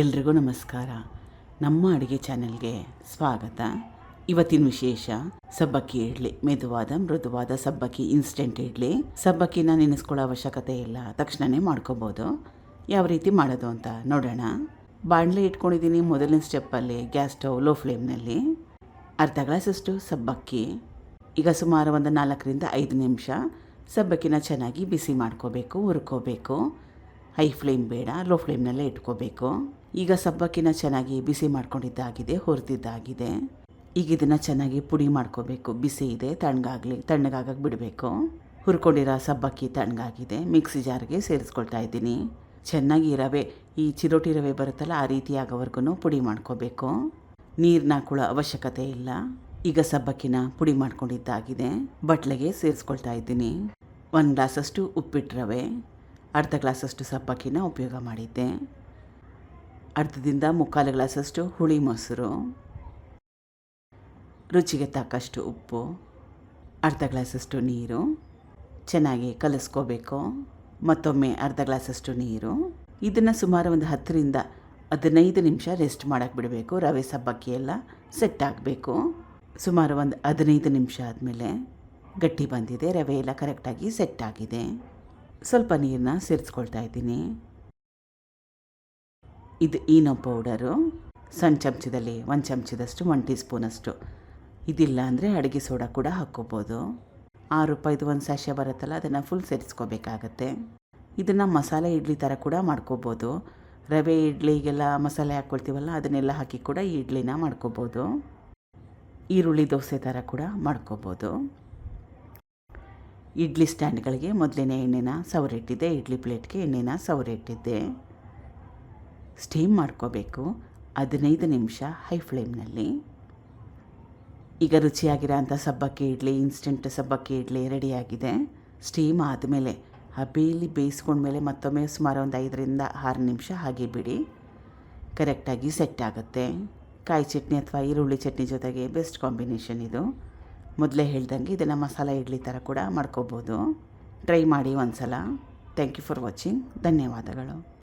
ಎಲ್ರಿಗೂ ನಮಸ್ಕಾರ. ನಮ್ಮ ಅಡುಗೆ ಚಾನೆಲ್ಗೆ ಸ್ವಾಗತ. ಇವತ್ತಿನ ವಿಶೇಷ, ಸಬ್ಬಕ್ಕಿ ಇಡ್ಲಿ. ಮೆದುವಾದ, ಮೃದುವಾದ ಸಬ್ಬಕ್ಕಿ ಇನ್ಸ್ಟೆಂಟ್ ಇಡ್ಲಿ. ಸಬ್ಬಕ್ಕಿನ ನೆನೆಸ್ಕೊಳ್ಳೋ ಅವಶ್ಯಕತೆ ಇಲ್ಲ. ತಕ್ಷಣವೇ ಮಾಡ್ಕೋಬೋದು. ಯಾವ ರೀತಿ ಮಾಡೋದು ಅಂತ ನೋಡೋಣ. ಬಾಣಲೆ ಇಟ್ಕೊಂಡಿದ್ದೀನಿ ಮೊದಲನೇ ಸ್ಟೆಪ್ಪಲ್ಲಿ ಗ್ಯಾಸ್ ಸ್ಟವ್ ಲೋ ಫ್ಲೇಮ್ನಲ್ಲಿ ಅರ್ಧ ಗ್ಲಾಸಷ್ಟು ಸಬ್ಬಕ್ಕಿ. ಈಗ ಸುಮಾರು ಒಂದು ನಾಲ್ಕರಿಂದ ಐದು ನಿಮಿಷ ಸಬ್ಬಕ್ಕಿನ ಚೆನ್ನಾಗಿ ಬಿಸಿ ಮಾಡ್ಕೋಬೇಕು, ಹುರ್ಕೋಬೇಕು. ಹೈ ಫ್ಲೇಮ್ ಬೇಡ ಲೋ ಫ್ಲೇಮ್ನಲ್ಲೇ ಇಟ್ಕೋಬೇಕು. ಈಗ ಸಬ್ಬಕ್ಕಿನ ಚೆನ್ನಾಗಿ ಬಿಸಿ ಮಾಡ್ಕೊಂಡಿದ್ದಾಗಿದೆ, ಹುರಿದಿದ್ದಾಗಿದೆ. ಈಗ ಇದನ್ನು ಚೆನ್ನಾಗಿ ಪುಡಿ ಮಾಡ್ಕೋಬೇಕು. ಬಿಸಿ ಇದೆ, ತಣ್ಣಗಾಗಲಿ ತಣ್ಣಗಾಗಕ್ಕೆ ಬಿಡಬೇಕು. ಹುರ್ಕೊಂಡಿರೋ ಸಬ್ಬಕ್ಕಿ ತಣ್ಣಗಾಗಿದೆ. ಮಿಕ್ಸಿ ಜಾರ್ಗೆ ಸೇರಿಸ್ಕೊಳ್ತಾ ಇದ್ದೀನಿ. ಚೆನ್ನಾಗಿ ರವೆ, ಈ ಚಿರೋಟಿ ರವೆ ಬರುತ್ತಲ್ಲ, ಆ ರೀತಿ ಆಗೋವರೆಗೂ ಪುಡಿ ಮಾಡ್ಕೋಬೇಕು. ನೀರಿನ ಕೂಡ ಅವಶ್ಯಕತೆ ಇಲ್ಲ. ಈಗ ಸಬ್ಬಕ್ಕಿನ ಪುಡಿ ಮಾಡ್ಕೊಂಡಿದ್ದಾಗಿದೆ. ಬಟ್ಲೆಗೆ ಸೇರಿಸ್ಕೊಳ್ತಾ ಇದ್ದೀನಿ. ಒಂದು ಗ್ಲಾಸಷ್ಟು ಉಪ್ಪಿಟ್ಟು ರವೆ, ಅರ್ಧ ಗ್ಲಾಸಷ್ಟು ಸಬ್ಬಕ್ಕಿನ ಉಪಯೋಗ ಮಾಡಿದ್ದೆ. ಅರ್ಧದಿಂದ ಮುಕ್ಕಾಲು ಗ್ಲಾಸಷ್ಟು ಹುಳಿ ಮೊಸರು, ರುಚಿಗೆ ತಕ್ಕಷ್ಟು ಉಪ್ಪು, ಅರ್ಧ ಗ್ಲಾಸಷ್ಟು ನೀರು, ಚೆನ್ನಾಗಿ ಕಲಿಸ್ಕೋಬೇಕು. ಮತ್ತೊಮ್ಮೆ ಅರ್ಧ ಗ್ಲಾಸಷ್ಟು ನೀರು. ಇದನ್ನು ಸುಮಾರು ಒಂದು ಹತ್ತರಿಂದ ಹದಿನೈದು ನಿಮಿಷ ರೆಸ್ಟ್ ಮಾಡೋಕ್ಕೆ ಬಿಡಬೇಕು. ರವೆ ಸಬ್ಬಕ್ಕಿ ಎಲ್ಲ ಸೆಟ್ ಆಗಬೇಕು. ಸುಮಾರು ಒಂದು ಹದಿನೈದು ನಿಮಿಷ ಆದಮೇಲೆ ಗಟ್ಟಿ ಬಂದಿದೆ. ರವೆ ಎಲ್ಲ ಕರೆಕ್ಟಾಗಿ ಸೆಟ್ ಆಗಿದೆ. ಸ್ವಲ್ಪ ನೀರನ್ನ ಸೇರಿಸ್ಕೊಳ್ತಾ ಇದ್ದೀನಿ. ಇದು ಈನೋ ಪೌಡರು. ಸಣ್ಣ ಚಮಚದಲ್ಲಿ ಒಂದು ಚಮಚದಷ್ಟು ಒನ್ ಟೀ ಸ್ಪೂನಷ್ಟು ಇದಿಲ್ಲ ಅಂದರೆ ಅಡುಗೆ ಸೋಡಾ ಕೂಡ ಹಾಕ್ಕೋಬೋದು. ಆರು ರೂಪಾಯಿದು ಒಂದು ಸ್ಯಾಶೆ ಬರುತ್ತಲ್ಲ, ಅದನ್ನು ಫುಲ್ ಸೇರಿಸ್ಕೋಬೇಕಾಗತ್ತೆ. ಇದನ್ನು ಮಸಾಲೆ ಇಡ್ಲಿ ಥರ ಕೂಡ ಮಾಡ್ಕೋಬೋದು. ರವೆ ಇಡ್ಲಿಗೆಲ್ಲ ಮಸಾಲೆ ಹಾಕ್ಕೊಳ್ತೀವಲ್ಲ, ಅದನ್ನೆಲ್ಲ ಹಾಕಿ ಕೂಡ ಈ ಇಡ್ಲಿನ ಮಾಡ್ಕೋಬೋದು. ಈರುಳ್ಳಿ ದೋಸೆ ಥರ ಕೂಡ ಮಾಡ್ಕೋಬೋದು. ಇಡ್ಲಿ ಸ್ಟ್ಯಾಂಡ್ಗಳಿಗೆ ಮೊದಲನೇ ಎಣ್ಣೆನ ಸವರಿಟ್ಟಿದ್ದೆ, ಇಡ್ಲಿ ಪ್ಲೇಟ್ಗೆ ಎಣ್ಣೆನ ಸವರಿಟ್ಟಿದ್ದೆ. ಸ್ಟೀಮ್ ಮಾಡ್ಕೋಬೇಕು. ಹದಿನೈದು ನಿಮಿಷ ಹೈ ಫ್ಲೇಮ್ನಲ್ಲಿ ಈಗ ರುಚಿಯಾಗಿರೋ ಅಂಥ ಸಬ್ಬಕ್ಕಿ ಇಡ್ಲಿ ಇನ್ಸ್ಟೆಂಟ್ ಸಬ್ಬಕ್ಕಿ ಇಡ್ಲಿ ರೆಡಿಯಾಗಿದೆ ಸ್ಟೀಮ್ ಆದಮೇಲೆ ಹಬೆಯಲ್ಲಿ ಬೇಯಿಸ್ಕೊಂಡ್ಮೇಲೆ ಮತ್ತೊಮ್ಮೆ ಸುಮಾರು ಒಂದು ಐದರಿಂದ ಆರು ನಿಮಿಷ ಹಾಗೆ ಬಿಡಿ. ಕರೆಕ್ಟಾಗಿ ಸೆಟ್ ಆಗುತ್ತೆ. ಕಾಯಿ ಚಟ್ನಿ ಅಥವಾ ಈರುಳ್ಳಿ ಚಟ್ನಿ ಜೊತೆಗೆ ಬೆಸ್ಟ್ ಕಾಂಬಿನೇಷನ್ ಇದು. ಮೊದಲೇ ಹೇಳ್ದಂಗೆ ಇದನ್ನು ಮಸಾಲ ಇಡ್ಲಿ ಥರ ಕೂಡ ಮಾಡ್ಕೋಬೋದು. ಟ್ರೈ ಮಾಡಿ ಒಂದು ಸಲ ಥ್ಯಾಂಕ್ ಯು ಫಾರ್ ವಾಚಿಂಗ್ ಧನ್ಯವಾದಗಳು.